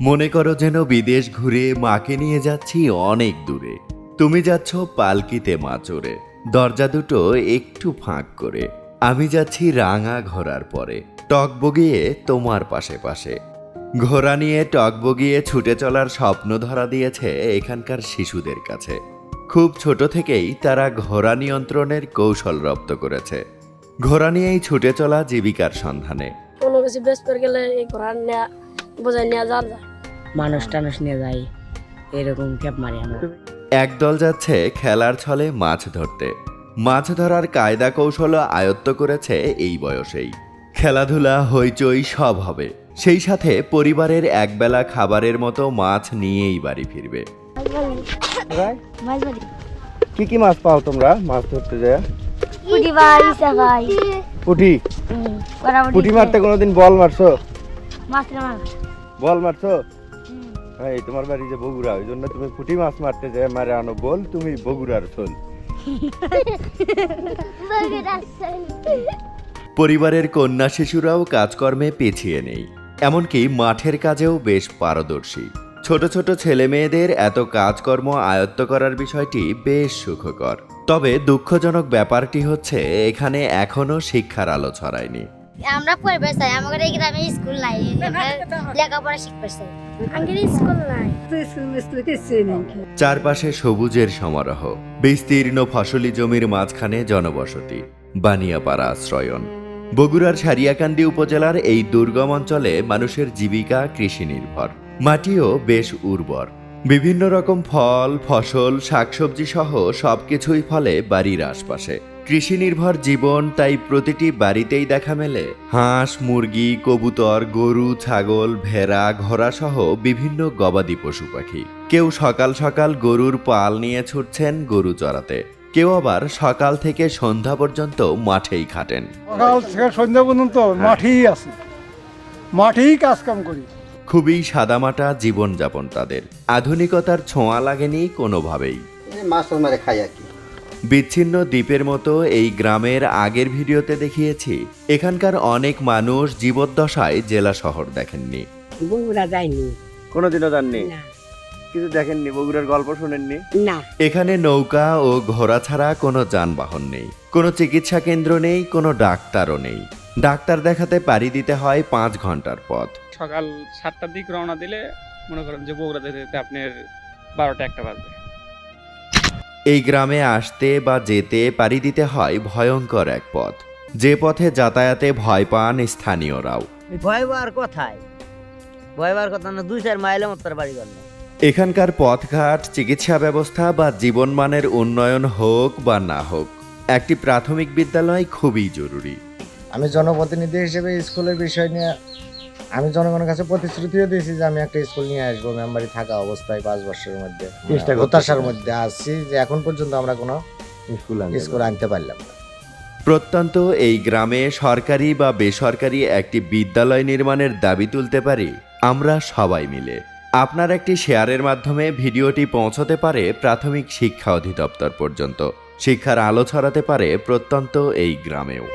মনে করো যেন বিদেশ ঘুরে মাকে নিয়ে যাচ্ছি অনেক দূরে। তুমি যাচ্ছ পালকিতে মা চড়ে দরজা দুটো একটু ফাঁক করে। আমি যাচ্ছি রাঙা ঘোড়ার পরে। টক বগিয়ে তোমার পাশে পাশে। ঘোড়া নিয়ে টক বগিয়ে ছুটে চলার স্বপ্ন ধরা দিয়েছে এখানকার শিশুদের কাছে। খুব ছোট থেকেই তারা ঘোড়া নিয়ন্ত্রণের কৌশল রপ্ত করেছে। ঘোড়া নিয়েই ছুটে চলা জীবিকার সন্ধানে। কোনো কিছু গেলে এই ঘোড়া বোঝাই নেওয়া যাওয়া যায়। মানুষ টানুষ নিয়ে যাই এরকম ক্যাপ মারি আমরা। একদল যাচ্ছে খেলার ছলে মাছ ধরতে। মাছ ধরার কায়দা কৌশল আয়ত্ত করেছে এই বয়সেই। খেলাধুলা হইচই সব হবে। সেই সাথে পরিবারের একবেলা খাবারের মতো মাছ নিয়েই বাড়ি ফিরবে। কি কি মাছ পাও তোমরা মাছ ধরতে যায়? পুটি ভাই ভাই পুঁটি? পুঁটি মারতে কোনোদিন বল মারছো? মাছ মাছ বল মারছো? হ্যাঁ এই তোমার বাড়ি যে বগুড়া ওই জন্য তুমি পুঁটি মাছ মারতে যে মারে আনো বল তুমি বগুড়ার চল পরিবারের কন্যা শিশুরাও কাজকর্মে পিছিয়ে নেই এমনকি মাঠের কাজেও বেশ পারদর্শী। ছোট ছোট ছেলে মেয়েদের এত কাজকর্ম আয়ত্ত করার বিষয়টি বেশ সুখকর। তবে দুঃখজনক ব্যাপারটি হচ্ছে এখানে এখনও শিক্ষার আলো ছড়ায়নি। আমরা পড়বে চাই আমাদের এই গ্রামে স্কুল নাই লেখাপড়া শিখতে চাই চারপাশে সবুজের সমারোহ, বিস্তীর্ণ ফসলি জমির মাঝখানে জনবসতি, বানিয়াপাড়া আশ্রয়ন। বগুড়ার সারিয়াকান্দি উপজেলার এই দুর্গম অঞ্চলে মানুষের জীবিকা কৃষি নির্ভর মাটিও বেশ উর্বর। বিভিন্ন রকম ফল, ফসল, শাকসবজি সহ সবকিছুই ফলে বাড়ির আশপাশে। কৃষি নির্ভর জীবন তাই প্রতিটি বাড়িতেই দেখা মেলে। হাঁস মুরগি কবুতর গরু ছাগল ভেড়া ঘোড়া সহ বিভিন্ন গবাদি পশু পাখি। কেউ সকাল সকাল গরুর পাল নিয়ে ছুটছেন গরু চড়াতে। কেউ আবার সকাল থেকে সন্ধ্যা পর্যন্ত মাঠেই খাটেন। সকাল থেকে সন্ধ্যা পর্যন্ত মাঠেই আছি। মাঠেই কাজ কাম করি। খুবই সাদামাটা জীবনযাপন তাদের। আধুনিকতার ছোঁয়া লাগেনি কোনোভাবেই। মাছ মারে খাই আর কি। বিচ্ছিন্ন দ্বীপের মতো এই গ্রামের আগের ভিডিওতে দেখিয়েছি এখানকার অনেক মানুষ জীবদ্দশায় জেলা শহর দেখেননি। বগুড়া যায়নি। কোনোদিনও জাননি না। কিছু দেখেননি? বগুড়ার গল্প শোনেননি? না। এখানে নৌকা ও ঘোড়া ছাড়া কোনো যানবাহন নেই কোনো চিকিৎসা কেন্দ্র নেই কোনো ডাক্তারও নেই। ডাক্তার দেখাতে পাড়ি দিতে হয় পাঁচ ঘণ্টার পথ। সকাল সাতটার দিক রওনা দিলে মনে করেন যে বগুড়া যেতে যেতে আপনার বারোটা একটা বাজবে। এই গ্রামে আসতে বা যেতে পাড়ি দিতে হয় ভয়ঙ্কর এক পথ। যে পথে যাতায়াতে ভয় পান স্থানীয়রাও। ভয় পাওয়ার কথাই। ভয় পাওয়ার কথা না দুই চার মাইলের মতো বাড়ি করলে এখানকার পথঘাট চিকিৎসা ব্যবস্থা বা জীবনমানের উন্নয়ন হোক বা না হোক একটি প্রাথমিক বিদ্যালয় খুবই জরুরি। আমি জনপ্রতিনিধি হিসেবে স্কুলের বিষয় নিয়ে আমি জনগণের কাছে প্রতিশ্রুতিও দিয়েছি যে আমি একটা স্কুল নিয়ে আসব মেম্বারি থাকা অবস্থায় পাঁচ বছরের মধ্যে। হতাশার মধ্যে আসছি যে এখন পর্যন্ত আমরা কোনো স্কুল স্কুল আনতে পারলাম না। প্রত্যন্ত এই গ্রামে সরকারি বা বেসরকারি একটি বিদ্যালয় নির্মাণের দাবি তুলতে পারি আমরা সবাই মিলে। আপনার একটি শেয়ারের মাধ্যমে ভিডিওটি পৌঁছতে পারে প্রাথমিক শিক্ষা অধিদপ্তর পর্যন্ত। শিক্ষার আলো ছড়াতে পারে প্রত্যন্ত এই গ্রামেও।